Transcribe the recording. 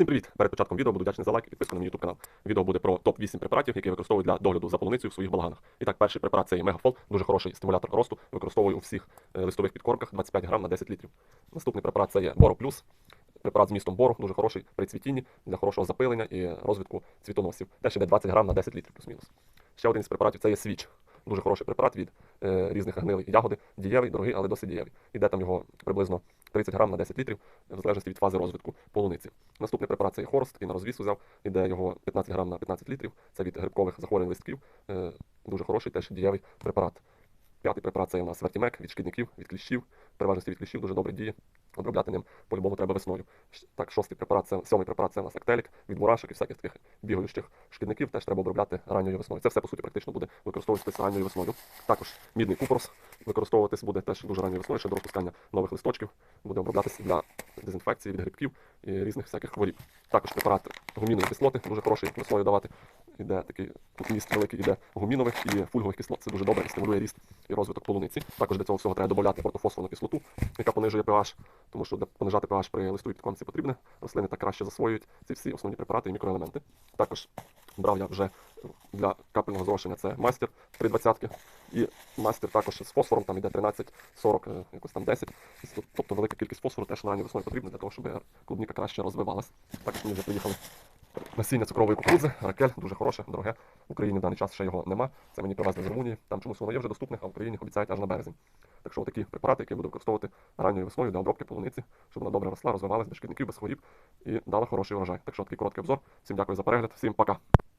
Всім привіт! Перед початком відео буду вдячний за лайк і підписку на мій YouTube канал. Відео буде про топ-8 препаратів, які я використовую для догляду за полуницею в своїх балаганах. І так, перший препарат це Мегафол, дуже хороший стимулятор росту. Використовую у всіх е, листових підкормках 25 грам на 10 літрів. Наступний препарат це є Боро Плюс. Препарат з містом бору, дуже хороший при цвітінні для хорошого запилення і розвитку цвітоносів. Теж іде 20 грам на 10 літрів плюс-мінус. Ще один з препаратів це є свіч. Дуже хороший препарат від е, різних гнилих ягоди. Дієвий, дорогий, але досить дієвий. Іде там його приблизно 30 грам на 10 літрів, в залежності від фази розвитку полуниці. Наступний препарат це є хорост, він на розвіс взяв. Іде його 15 грам на 15 літрів. Це від грибкових захворювань листків. Е, дуже хороший, теж дієвий препарат. П'ятий препарат у нас вертімек від шкідників, від кліщів. Переважності від кліщів дуже добре діє. Обробляти ним по-любому треба весною. Так, шостий препарат, це сьомий препарат це у нас актелік від мурашок і всяких таких бігаючих шкідників. Теж треба обробляти ранньою весною. Це все по суті практично буде використовуватися ранньою весною. Також мідний купорос використовуватись буде теж дуже ранньою весною, ще до розпускання нових листочків. Буде оброблятися для дезінфекції від грибків і різних всяких хворіб. Також препарат гумінові кислоти, дуже хороший весною давати. Іде такий міст великий, іде гумінових і фульгових кислот. Це дуже добре і стимулює ріст і розвиток полуниці. Також для цього всього треба додати ортофосфорну кислоту, яка понижує pH, тому що понижати pH при листовій підкормці потрібне. Рослини так краще засвоюють ці всі основні препарати і мікроелементи. Також брав я вже для капельного зрошення це мастер 320 і мастер також з фосфором, там іде 13, 40, е, якось там 10. Тобто велика кількість фосфору теж на ранню весною потрібна для того, щоб клубніка краще розвивалась. Також мені вже приїхали насіння цукрової кукурудзи, ракель, дуже хороше, дороге. В Україні в даний час ще його нема. Це мені привезли з Румунії. Там чомусь воно є вже доступне, а в Україні обіцяють аж на березень. Так що такі препарати, які буду використовувати ранньою весною для обробки полуниці, щоб вона добре росла, розвивалась без шкідників, без хворіб і дала хороший урожай. Так що такий короткий обзор. Всім дякую за перегляд, всім пока.